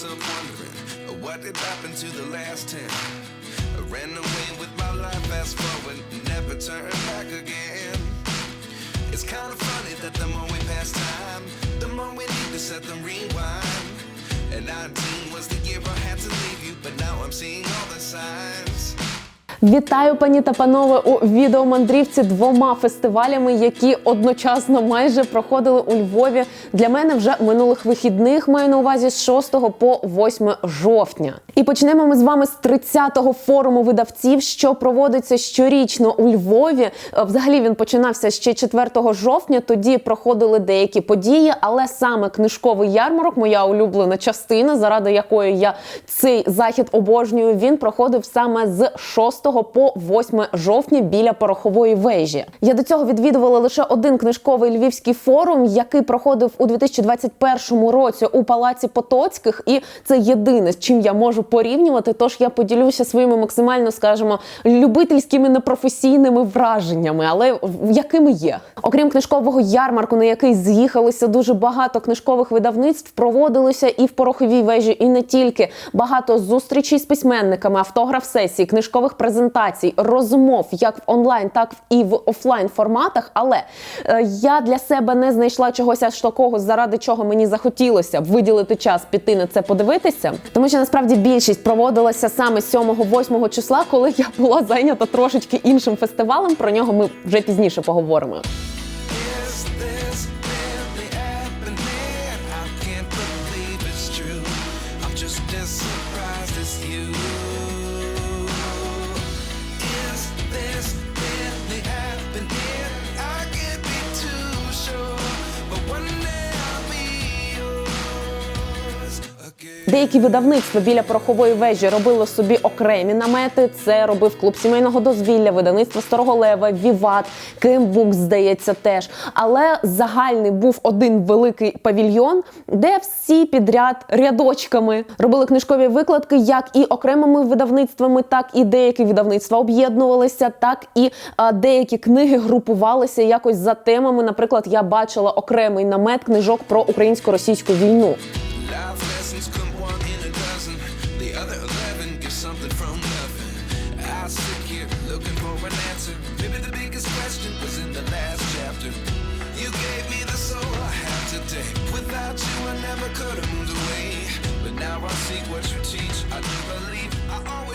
myself wondering uh, what did happen to the last ten. I ran away with my life, fast forward, never turn back again. It's kind of funny that the more we pass time, the more we need to set them rewind. And 19 was the year I had to leave you, but now I'm seeing all the signs. Вітаю, пані та панове, у відеомандрівці двома фестивалями, які одночасно майже проходили у Львові. Для мене вже минулих вихідних маю на увазі з 6 по 8 жовтня. І почнемо ми з вами з 30-го форуму видавців, що проводиться щорічно у Львові. Е, Взагалі він починався ще 4 жовтня. Тоді проходили деякі події, але саме книжковий ярмарок, моя улюблена частина, заради якої я цей захід обожнюю. Він проходив саме з 6 по 8 жовтня біля порохової вежі. Я до цього відвідувала лише один книжковий львівський форум, який проходив у 2021 році у палаці Потоцьких, і це єдине, з чим я можу порівнювати. Тож я поділюся своїми максимально, скажімо, любительськими непрофесійними враженнями, але якими є. Окрім книжкового ярмарку, на який з'їхалося дуже багато книжкових видавництв, проводилися і в пороховій вежі, і не тільки багато зустрічей з письменниками, автограф-сесій, книжкових презентацій, розмов як в онлайн, так і в офлайн форматах. Але е, я для себе не знайшла чогось аж такого, заради чого мені захотілося виділити час піти на це подивитися. Тому що насправді більшість проводилася саме 7-8 числа, коли я була зайнята трошечки іншим фестивалем. Про нього ми вже пізніше поговоримо. Деякі видавництва біля порохової вежі робили собі окремі намети. Це робив клуб сімейного дозвілля, видавництво Старого Лева, Віват, Кембук, здається, теж. Але загальний був один великий павільйон, де всі підряд рядочками робили книжкові викладки, як і окремими видавництвами, так і деякі видавництва об'єднувалися, так і а, деякі книги групувалися якось за темами. Наприклад, я бачила окремий намет книжок про українсько-російську війну. Life lessons come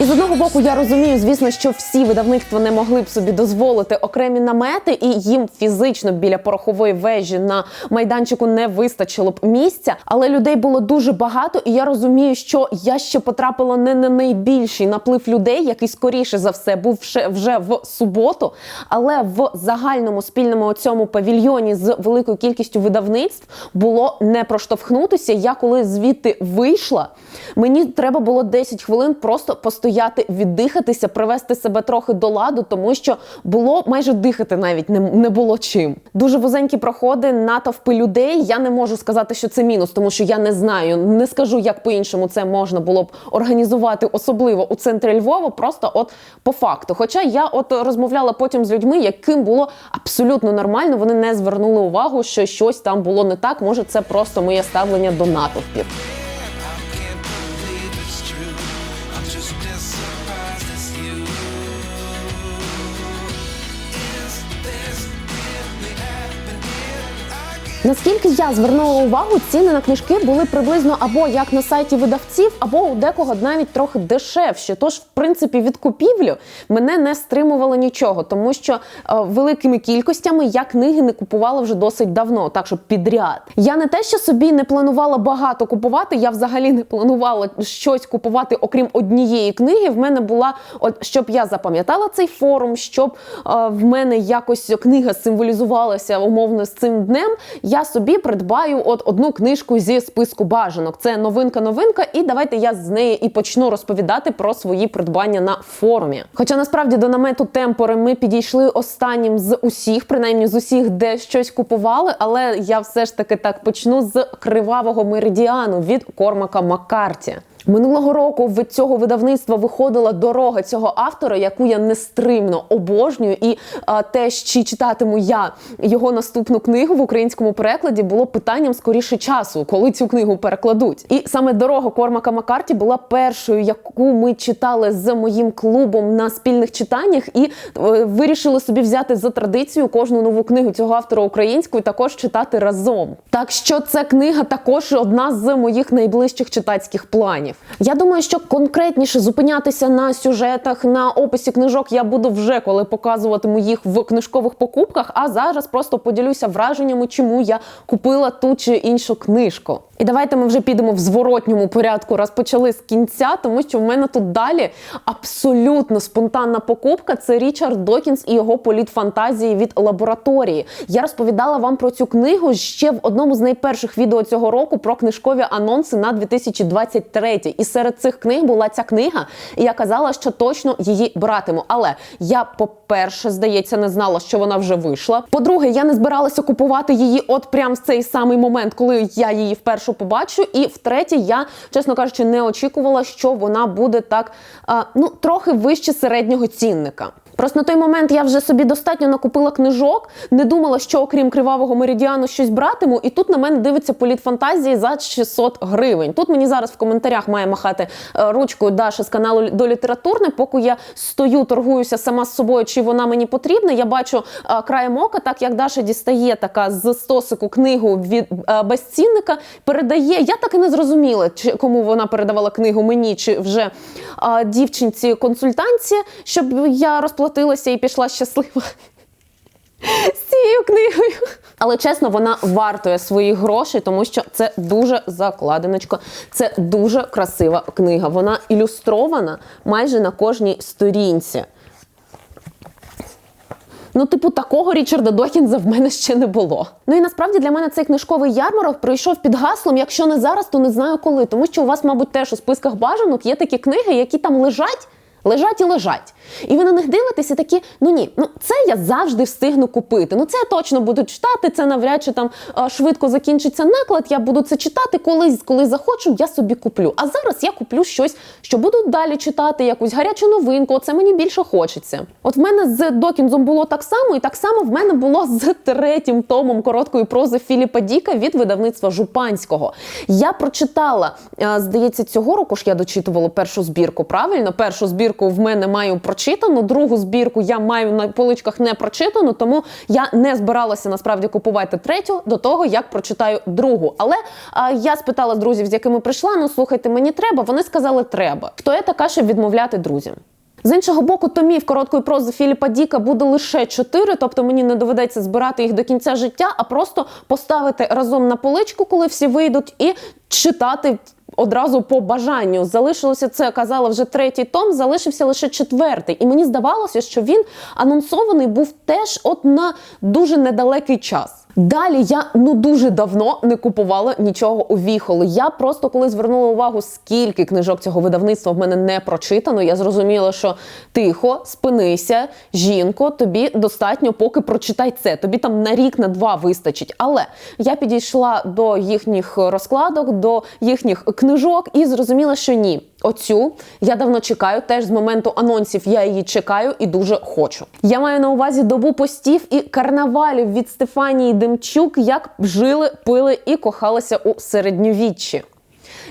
З одного боку, я розумію, звісно, що всі видавництва не могли б собі дозволити окремі намети, і їм фізично біля порохової вежі на майданчику не вистачило б місця. Але людей було дуже багато, і я розумію, що я ще потрапила не на найбільший наплив людей, який скоріше за все був ще вже в суботу. Але в загальному спільному цьому павільйоні з великою кількістю видавництв було не проштовхнутися. Я коли звідти вийшла, мені треба було 10 хвилин просто постояти, віддихатися, привести себе трохи до ладу, тому що було майже дихати навіть не, не було чим. Дуже вузенькі проходи, натовпи людей. Я не можу сказати, що це мінус, тому що я не знаю, не скажу, як по-іншому це можна було б організувати, особливо у центрі Львова, просто от по факту. Хоча я от розмовляла потім з людьми, яким було абсолютно нормально, вони не звернули увагу, що щось там було не так. Може, це просто моє ставлення до натовпів. Наскільки я звернула увагу, ціни на книжки були приблизно або як на сайті видавців, або у декого навіть трохи дешевші. Тож, в принципі, від купівлю мене не стримувало нічого, тому що е, великими кількостями я книги не купувала вже досить давно, так що підряд. Я не те, що собі не планувала багато купувати, я взагалі не планувала щось купувати, окрім однієї книги. В мене була, от щоб я запам'ятала цей форум, щоб е, в мене якось книга символізувалася умовно з цим днем. Я собі придбаю от одну книжку зі списку бажанок. Це новинка-новинка, і давайте я з неї і почну розповідати про свої придбання на форумі. Хоча насправді до намету темпори ми підійшли останнім з усіх, принаймні з усіх, де щось купували. Але я все ж таки так почну з кривавого меридіану від Кормака Маккарті. Минулого року від цього видавництва виходила дорога цього автора, яку я нестримно обожнюю. І а, те, чи читатиму я його наступну книгу в українському перекладі, було питанням скоріше часу, коли цю книгу перекладуть. І саме дорога Кормака Маккарті була першою, яку ми читали з моїм клубом на спільних читаннях, і е, вирішили собі взяти за традицію кожну нову книгу цього автора українською також читати разом. Так що ця книга також одна з моїх найближчих читацьких планів. Я думаю, що конкретніше зупинятися на сюжетах, на описі книжок я буду вже коли показуватиму їх в книжкових покупках. А зараз просто поділюся враженнями, чому я купила ту чи іншу книжку. І давайте ми вже підемо в зворотньому порядку. Розпочали з кінця, тому що в мене тут далі абсолютно спонтанна покупка. Це Річард Докінс і його політ фантазії від лабораторії. Я розповідала вам про цю книгу ще в одному з найперших відео цього року про книжкові анонси на 2023. І серед цих книг була ця книга, і я казала, що точно її братиму. Але я, по-перше, здається, не знала, що вона вже вийшла. По-друге, я не збиралася купувати її от прям в цей самий момент, коли я її вперше побачу. І втретє, я, чесно кажучи, не очікувала, що вона буде так ну трохи вище середнього цінника. Просто на той момент я вже собі достатньо накупила книжок, не думала, що окрім кривавого меридіану щось братиму, і тут на мене дивиться політ фантазії за 600 гривень. Тут мені зараз в коментарях має махати е, ручкою Даша з каналу до літературне. Поки я стою, торгуюся сама з собою, чи вона мені потрібна. Я бачу е, краєм ока, так як Даша дістає така з стосику книгу від е, безцінника, передає. Я так і не зрозуміла, чи кому вона передавала книгу мені, чи вже дівчинці консультанці, щоб я розплатилася і пішла щаслива з цією книгою. Але чесно, вона вартує своїх грошей, тому що це дуже закладиночко. Це дуже красива книга. Вона ілюстрована майже на кожній сторінці. Ну, типу, такого Річарда Докінза в мене ще не було. Ну і насправді для мене цей книжковий ярмарок пройшов під гаслом, якщо не зараз, то не знаю коли. Тому що у вас, мабуть, теж у списках бажанок є такі книги, які там лежать. Лежать і лежать. І ви на них дивитеся такі, ну ні, ну це я завжди встигну купити. Ну це я точно буду читати, це навряд чи там швидко закінчиться наклад. Я буду це читати колись, коли захочу, я собі куплю. А зараз я куплю щось, що буду далі читати, якусь гарячу новинку. Оце мені більше хочеться. От в мене з Докінзом було так само, і так само в мене було з третім томом короткої прози Філіпа Діка від видавництва Жупанського. Я прочитала, здається, цього року ж я дочитувала першу збірку. Правильно, першу збірку в мене маю прочитану, другу збірку я маю на поличках не прочитану, тому я не збиралася насправді купувати третю до того, як прочитаю другу. Але а, я спитала друзів, з якими прийшла. Ну слухайте, мені треба. Вони сказали, треба. Хто я така, щоб відмовляти друзям? З іншого боку, томів короткої прози Філіпа Діка буде лише чотири, тобто мені не доведеться збирати їх до кінця життя, а просто поставити разом на поличку, коли всі вийдуть, і читати. Одразу по бажанню залишилося це, казала вже третій том, залишився лише четвертий. І мені здавалося, що він анонсований був теж от на дуже недалекий час. Далі я ну дуже давно не купувала нічого у віхоли. Я просто коли звернула увагу, скільки книжок цього видавництва в мене не прочитано, я зрозуміла, що тихо, спинися, жінко, тобі достатньо, поки прочитай це. Тобі там на рік, на два вистачить. Але я підійшла до їхніх розкладок, до їхніх книжок і зрозуміла, що ні. Оцю я давно чекаю. Теж з моменту анонсів я її чекаю і дуже хочу. Я маю на увазі добу постів і карнавалів від Стефанії Демчук, як жили, пили і кохалися у середньовіччі.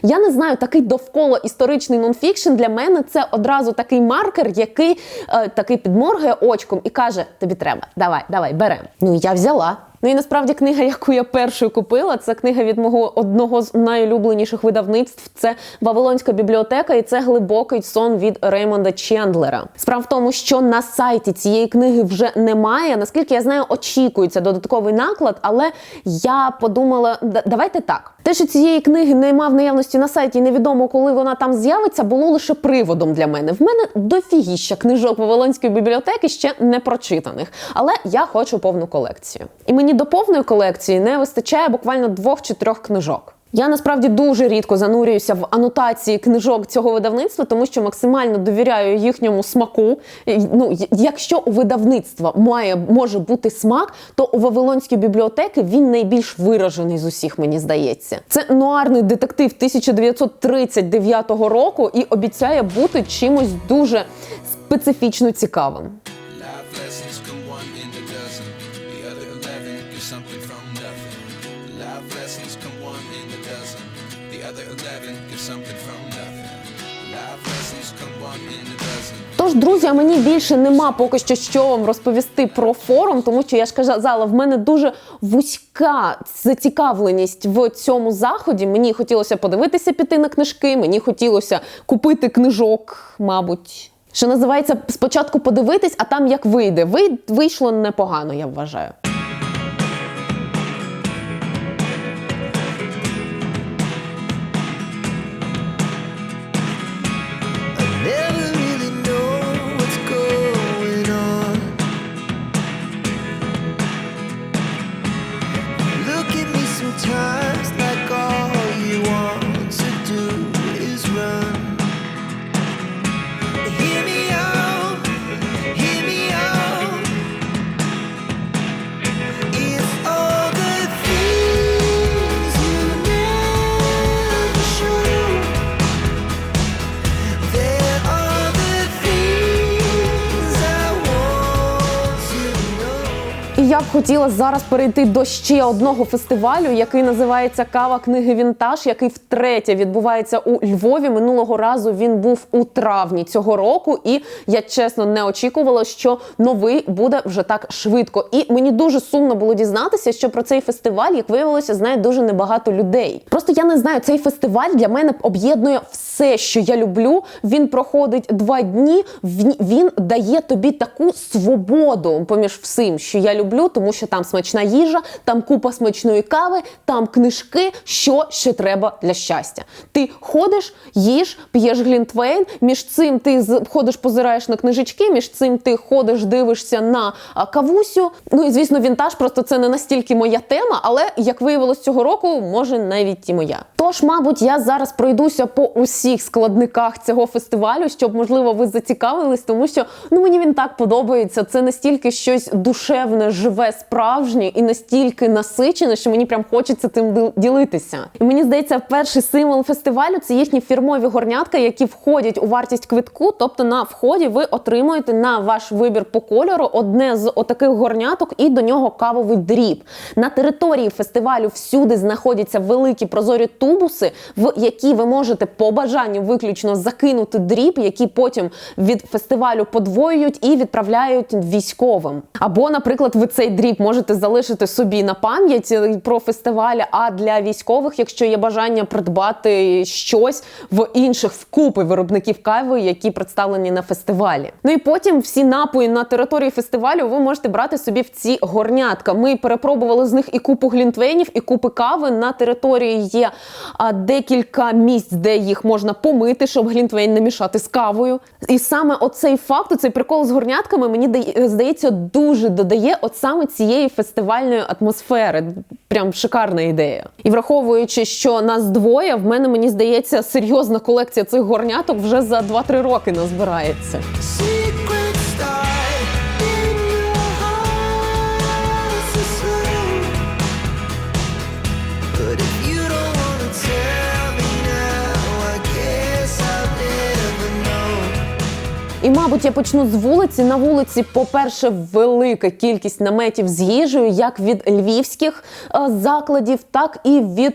Я не знаю, такий довкола історичний нонфікшн для мене це одразу такий маркер, який е, такий підморгує очком і каже: Тобі треба, давай, давай, беремо. Ну я взяла. Ну і насправді книга, яку я першою купила, це книга від мого одного з найулюбленіших видавництв. Це Вавилонська бібліотека, і це глибокий сон від Реймонда Чендлера. Справа в тому, що на сайті цієї книги вже немає. Наскільки я знаю, очікується додатковий наклад, але я подумала, давайте так. Те, що цієї книги немає в наявності на сайті, і невідомо, коли вона там з'явиться, було лише приводом для мене. В мене дофігіща книжок Вавилонської бібліотеки ще не прочитаних, але я хочу повну колекцію. І мені до повної колекції не вистачає буквально двох чи трьох книжок. Я насправді дуже рідко занурююся в анотації книжок цього видавництва, тому що максимально довіряю їхньому смаку. Ну, якщо у видавництва має може бути смак, то у Вавилонській бібліотеки він найбільш виражений з усіх, мені здається. Це нуарний детектив 1939 року і обіцяє бути чимось дуже специфічно цікавим. Life lessons come one in a dozen. The other eleven get something from nothing. Тож, друзі, а мені більше нема поки що що вам розповісти про форум, тому що я ж казала, в мене дуже вузька зацікавленість в цьому заході. Мені хотілося подивитися, піти на книжки, мені хотілося купити книжок, мабуть. Що називається, спочатку подивитись, а там як вийде. Вийшло непогано, я вважаю. Хотіла зараз перейти до ще одного фестивалю, який називається Кава книги Вінтаж, який втретє відбувається у Львові. Минулого разу він був у травні цього року, і я чесно не очікувала, що новий буде вже так швидко. І мені дуже сумно було дізнатися, що про цей фестиваль, як виявилося, знає дуже небагато людей. Просто я не знаю, цей фестиваль для мене об'єднує все, що я люблю. Він проходить два дні. Він, дає тобі таку свободу поміж всім, що я люблю, тому що там смачна їжа, там купа смачної кави, там книжки, що ще треба для щастя. Ти ходиш, їш, п'єш глінтвейн. Між цим ти ходиш, позираєш на книжечки, між цим ти ходиш, дивишся на кавусю. Ну і звісно, вінтаж просто це не настільки моя тема, але як виявилось цього року, може навіть і моя. Тож, мабуть, я зараз пройдуся по усіх складниках цього фестивалю, щоб можливо ви зацікавились, тому що ну мені він так подобається. Це настільки щось душевне, живе, справжнє і настільки насичене, що мені прям хочеться тим ділитися. І мені здається, перший символ фестивалю це їхні фірмові горнятка, які входять у вартість квитку. Тобто на вході ви отримуєте на ваш вибір по кольору одне з отаких горняток і до нього кавовий дріб. На території фестивалю всюди знаходяться великі прозорі тубуси, в які ви можете по бажанню виключно закинути дріб, які потім від фестивалю подвоюють і відправляють військовим. Або, наприклад, ви цей дріб можете залишити собі на пам'ять е, про фестиваль. А для військових, якщо є бажання придбати щось в інших вкупи виробників кави, які представлені на фестивалі. Ну і потім всі напої на території фестивалю ви можете брати собі в ці горнятка. Ми перепробували з них і купу глінтвейнів, і купи кави. На території є декілька місць, де їх можна помити, щоб глінтвейн не мішати з кавою. І саме оцей факт, цей прикол з горнятками, мені здається, дуже додає от саме цієї фестивальної атмосфери. Прям шикарна ідея. І враховуючи, що нас двоє, в мене мені здається, серйозна колекція цих горняток вже за 2-3 роки назбирається. І, мабуть, я почну з вулиці. На вулиці, по-перше, велика кількість наметів з їжею, як від львівських е, закладів, так і від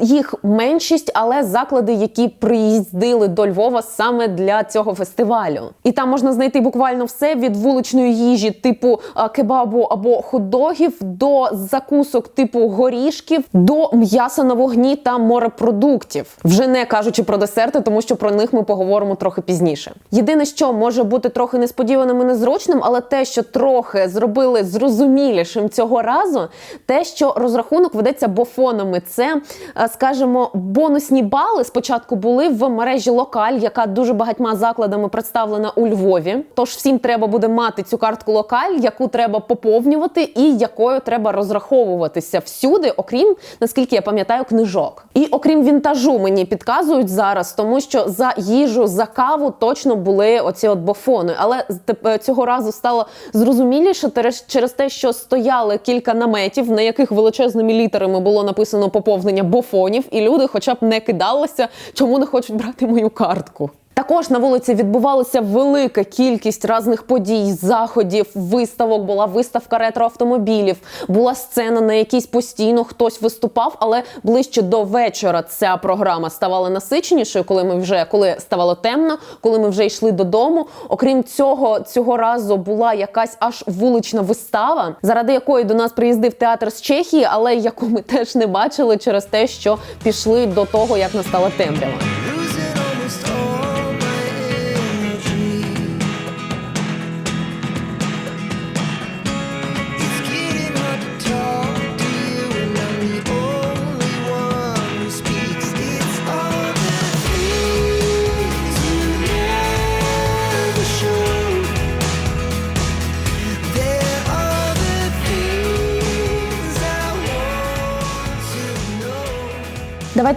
їх меншість, але заклади, які приїздили до Львова саме для цього фестивалю. І там можна знайти буквально все від вуличної їжі, типу е, кебабу або хот-догів, до закусок типу горішків, до м'яса на вогні та морепродуктів. Вже не кажучи про десерти, тому що про них ми поговоримо трохи пізніше. Єдине, що може може бути трохи несподіваним і незручним, але те, що трохи зробили зрозумілішим цього разу, те, що розрахунок ведеться бофонами, це, е, скажімо, бонусні бали спочатку були в мережі Локаль, яка дуже багатьма закладами представлена у Львові. Тож всім треба буде мати цю картку Локаль, яку треба поповнювати і якою треба розраховуватися всюди, окрім наскільки я пам'ятаю, книжок. І окрім вінтажу, мені підказують зараз, тому що за їжу, за каву точно були оці от бофони. Але теп- цього разу стало зрозуміліше через те, що стояли кілька наметів, на яких величезними літерами було написано поповнення бофонів, і люди, хоча б не кидалися, чому не хочуть брати мою картку. Також на вулиці відбувалася велика кількість різних подій, заходів, виставок. Була виставка ретроавтомобілів, була сцена, на якійсь постійно хтось виступав, але ближче до вечора ця програма ставала насиченішою, коли ми вже коли ставало темно, коли ми вже йшли додому. Окрім цього, цього разу була якась аж вулична вистава, заради якої до нас приїздив театр з Чехії, але яку ми теж не бачили через те, що пішли до того, як настала темрява.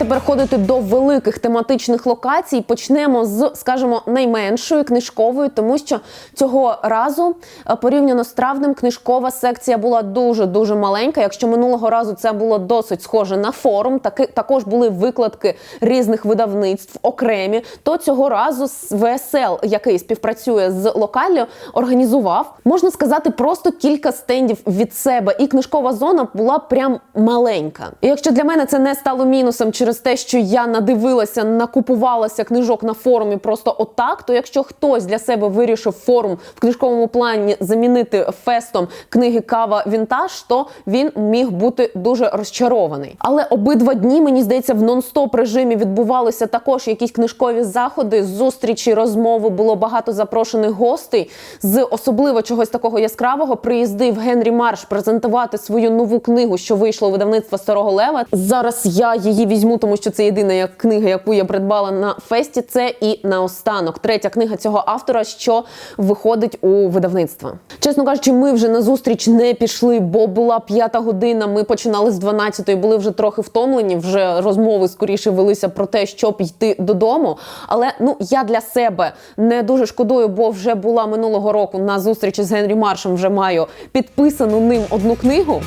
Переходити до великих тематичних локацій. Почнемо з, скажімо, найменшої книжкової, тому що цього разу е, порівняно з травнем книжкова секція була дуже дуже маленька. Якщо минулого разу це було досить схоже на форум, таки також були викладки різних видавництв окремі. То цього разу ВСЛ, який співпрацює з локаллю, організував можна сказати, просто кілька стендів від себе, і книжкова зона була прям маленька. І якщо для мене це не стало мінусом через те, що я надивилася, накупувалася книжок на форумі просто отак, то якщо хтось для себе вирішив форум в книжковому плані замінити фестом книги Кава Вінтаж, то він міг бути дуже розчарований. Але обидва дні, мені здається, в нон-стоп режимі відбувалися також якісь книжкові заходи, зустрічі, розмови. Було багато запрошених гостей. З особливо чогось такого яскравого приїздив Генрі Марш презентувати свою нову книгу, що вийшла у видавництва Старого Лева. Зараз я її візьму, тому що це єдина як книга, яку я придбала на фесті. Це і наостанок. Третя книга цього автора, що виходить у видавництва. Чесно кажучи, ми вже на зустріч не пішли, бо була п'ята година. Ми починали з 12-ї, були вже трохи втомлені. Вже розмови скоріше велися про те, щоб йти додому. Але ну я для себе не дуже шкодую, бо вже була минулого року на зустрічі з Генрі Маршем. Вже маю підписану ним одну книгу.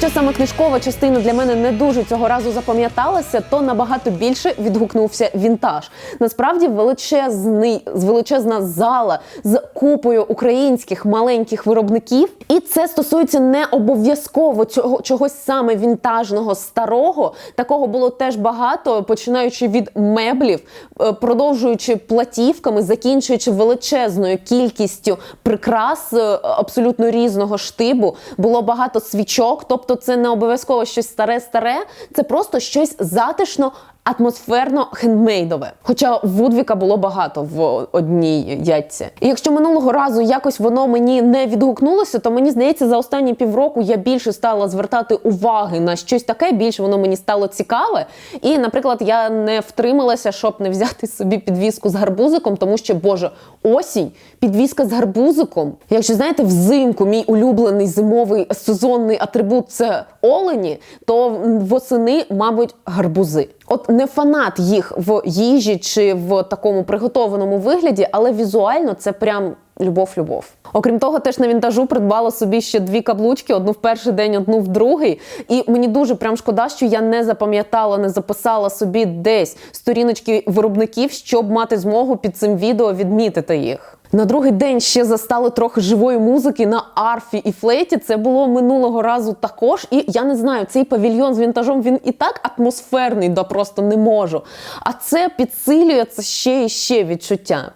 Якщо саме книжкова частина для мене не дуже цього разу запам'яталася, то набагато більше відгукнувся вінтаж. Насправді величезний величезна зала з купою українських маленьких виробників, і це стосується не обов'язково цього чогось саме вінтажного старого. Такого було теж багато, починаючи від меблів, е, продовжуючи платівками, закінчуючи величезною кількістю прикрас е, абсолютно різного штибу. Було багато свічок, тобто це не обов'язково щось старе-старе, це просто щось затишно. Атмосферно хендмейдове, хоча Вудвіка було багато в одній яйці. І якщо минулого разу якось воно мені не відгукнулося, то мені здається, за останні півроку я більше стала звертати уваги на щось таке, більше воно мені стало цікаве. І, наприклад, я не втрималася, щоб не взяти собі підвіску з гарбузиком, тому що, боже, осінь, підвіска з гарбузиком. Якщо знаєте, взимку мій улюблений зимовий сезонний атрибут це олені, то восени, мабуть, гарбузи. От не фанат їх в їжі чи в такому приготованому вигляді, але візуально це прям Любов, любов. Окрім того, теж на вінтажу придбала собі ще дві каблучки: одну в перший день, одну в другий. І мені дуже прям шкода, що я не запам'ятала, не записала собі десь сторіночки виробників, щоб мати змогу під цим відео відмітити їх. На другий день ще застали трохи живої музики на арфі і флейті. Це було минулого разу також. І я не знаю, цей павільйон з вінтажом він і так атмосферний, да просто не можу. А це підсилює це ще і ще відчуття.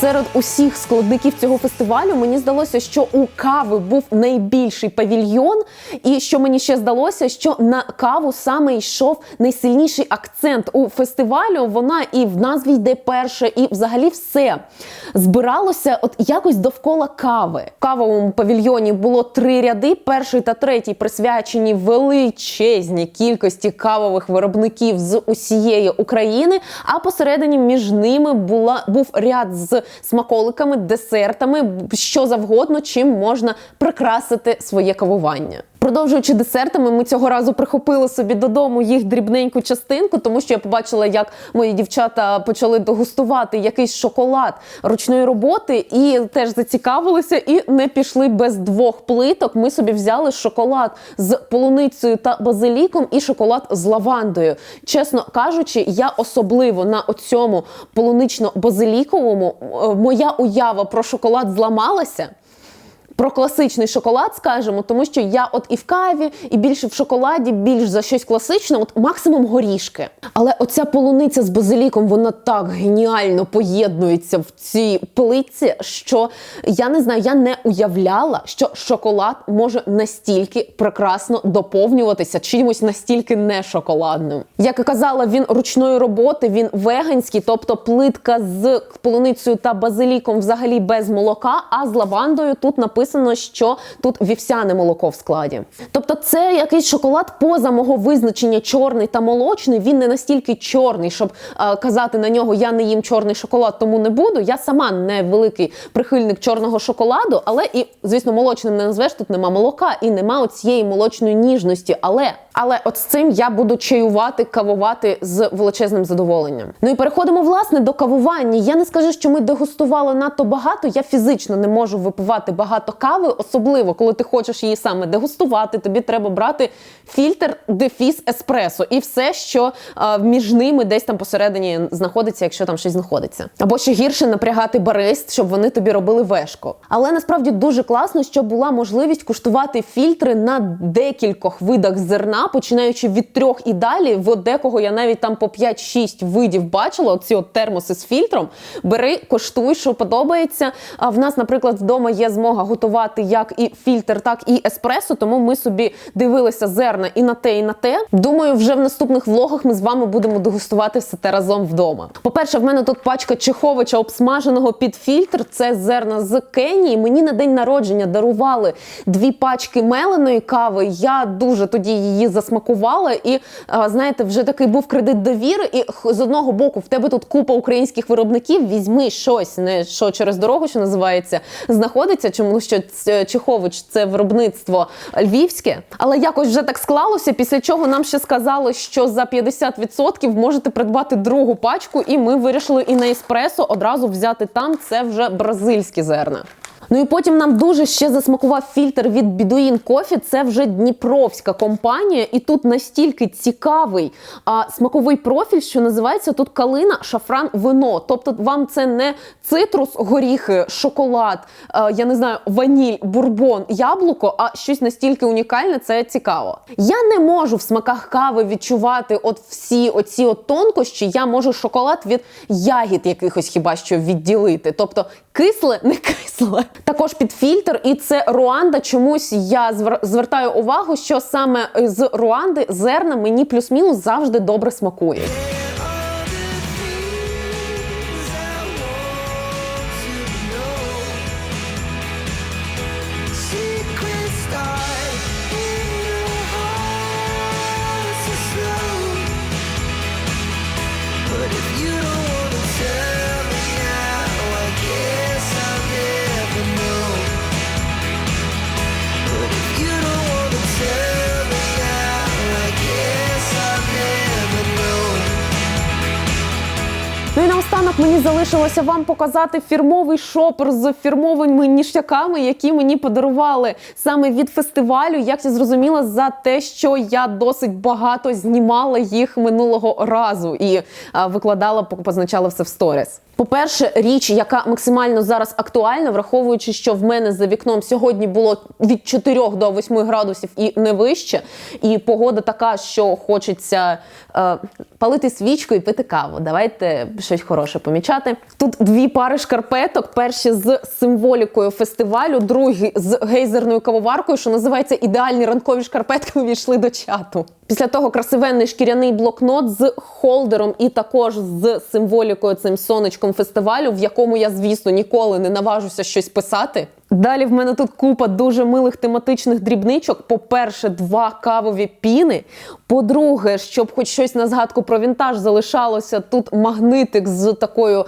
Серед усіх складників цього фестивалю мені здалося, що у кави був найбільший павільйон, і що мені ще здалося, що на каву саме йшов найсильніший акцент у фестивалю. Вона і в назві йде перше, і взагалі все збиралося от якось довкола кави. В кавовому павільйоні було три ряди. Перший та третій присвячені величезній кількості кавових виробників з усієї України. А посередині між ними була був ряд з смаколиками, десертами, що завгодно, чим можна прикрасити своє кавування. Продовжуючи десертами, ми цього разу прихопили собі додому їх дрібненьку частинку, тому що я побачила, як мої дівчата почали дегустувати якийсь шоколад ручної роботи, і теж зацікавилися і не пішли без двох плиток. Ми собі взяли шоколад з полуницею та базиліком і шоколад з лавандою. Чесно кажучи, я особливо на оцьому полунично-базиліковому е, моя уява про шоколад зламалася. Про класичний шоколад скажемо, тому що я от і в каві, і більше в шоколаді, більш за щось класичне, от максимум горішки. Але оця полуниця з базиліком, вона так геніально поєднується в цій плитці, що я не знаю, я не уявляла, що шоколад може настільки прекрасно доповнюватися чимось настільки не шоколадним. Як і казала, він ручної роботи, він веганський, тобто плитка з полуницею та базиліком взагалі без молока, а з лавандою тут написано, що тут вівсяне молоко в складі. Тобто, це якийсь шоколад поза мого визначення чорний та молочний. Він не настільки чорний, щоб е, казати на нього я не їм чорний шоколад, тому не буду. Я сама не великий прихильник чорного шоколаду, але і звісно, молочним не назвеш. Тут нема молока і нема оцієї молочної ніжності. Але але от з цим я буду чаювати, кавувати з величезним задоволенням. Ну і переходимо власне до кавування. Я не скажу, що ми дегустували надто багато. Я фізично не можу випивати багато кави, особливо коли ти хочеш її саме дегустувати. Тобі треба брати фільтр дефіс еспресо і все, що а, між ними десь там посередині знаходиться, якщо там щось знаходиться. Або ще гірше напрягати барист, щоб вони тобі робили вешко. Але насправді дуже класно, що була можливість куштувати фільтри на декількох видах зерна, починаючи від трьох і далі. В декого я навіть там по 5-6 видів бачила. Оці от термоси з фільтром. Бери, коштуй, що подобається. А в нас, наприклад, вдома є змога готувати як і фільтр, так і еспресо. Тому ми собі дивилися зерна і на те, і на те. Думаю, вже в наступних влогах ми з вами будемо дегустувати все те разом вдома. По-перше, в мене тут пачка Чеховича обсмаженого під фільтр. Це зерна з Кенії. Мені на день народження дарували дві пачки меленої кави. Я дуже тоді її засмакувала. І знаєте, вже такий був кредит довіри. І з одного боку, в тебе тут купа українських виробників. Візьми щось, не що через дорогу, що називається, знаходиться. Чому що Чехович це виробництво львівське, але якось вже так склалося. Після чого нам ще сказали, що за 50% можете придбати другу пачку, і ми вирішили і на еспресо одразу взяти там. Це вже бразильські зерна. Ну і потім нам дуже ще засмакував фільтр від Бідуїн Кофі. Це вже дніпровська компанія, і тут настільки цікавий а, смаковий профіль, що називається тут калина, шафран, вино. Тобто вам це не цитрус, горіхи, шоколад, а, я не знаю, ваніль, бурбон, яблуко, а щось настільки унікальне, це цікаво. Я не можу в смаках кави відчувати от всі оці от тонкощі. Я можу шоколад від ягід якихось хіба що відділити. Тобто кисле, не кисле. Також під фільтр, і це Руанда. Чомусь я звер- звертаю увагу, що саме з Руанди зерна мені плюс-мінус завжди добре смакують. Наостанок мені залишилося вам показати фірмовий шопер з фірмовими ніштяками, які мені подарували саме від фестивалю. Як я зрозуміла, за те, що я досить багато знімала їх минулого разу і а, викладала, позначала все в сторіс. По-перше, річ, яка максимально зараз актуальна, враховуючи, що в мене за вікном сьогодні було від 4 до 8 градусів і не вище, і погода така, що хочеться е, палити свічку і пити каву. Давайте щось хороше помічати. Тут дві пари шкарпеток: перші з символікою фестивалю, другі з гейзерною кавоваркою, що називається ідеальні ранкові шкарпетки. Увійшли до чату. Після того красивенний шкіряний блокнот з холдером і також з символікою цим сонечком фестивалю, в якому я, звісно, ніколи не наважуся щось писати. Далі в мене тут купа дуже милих тематичних дрібничок. По-перше, два кавові піни. По-друге, щоб хоч щось на згадку про вінтаж залишалося, тут магнитик з такою е,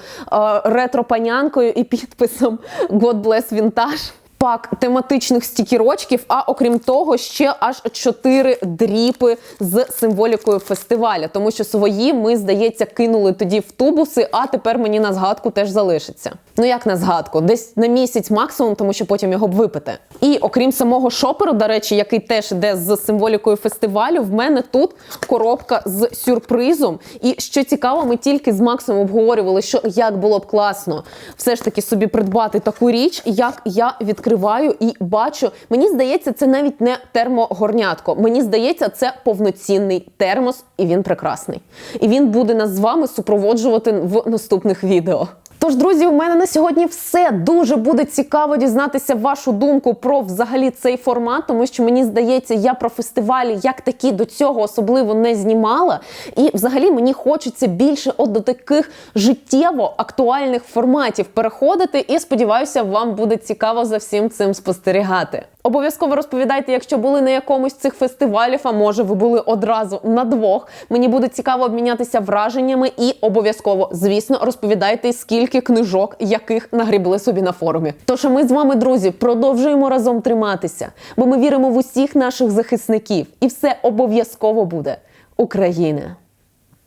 ретро-панянкою і підписом God bless Vintage пак тематичних стікерочків, а окрім того, ще аж чотири дріпи з символікою фестиваля. Тому що свої ми, здається, кинули тоді в тубуси, а тепер мені на згадку теж залишиться. Ну як на згадку, десь на місяць максимум, тому що потім його б випити. І окрім самого шоперу, до речі, який теж йде з символікою фестивалю, в мене тут коробка з сюрпризом. І що цікаво, ми тільки з Максом обговорювали, що як було б класно все ж таки собі придбати таку річ, як я відкриваю і бачу. Мені здається, це навіть не термогорнятко. Мені здається, це повноцінний термос, і він прекрасний. І він буде нас з вами супроводжувати в наступних відео. Тож, друзі, у мене на сьогодні все дуже буде цікаво дізнатися вашу думку про взагалі цей формат, тому що мені здається, я про фестивалі як такі до цього особливо не знімала. І взагалі мені хочеться більше от до таких життєво актуальних форматів переходити. І сподіваюся, вам буде цікаво за всім цим спостерігати. Обов'язково розповідайте, якщо були на якомусь цих фестивалів, а може ви були одразу на двох. Мені буде цікаво обмінятися враженнями і обов'язково, звісно, розповідайте, скільки книжок, яких нагрібли собі на форумі. Тож ми з вами, друзі, продовжуємо разом триматися, бо ми віримо в усіх наших захисників, і все обов'язково буде Україна.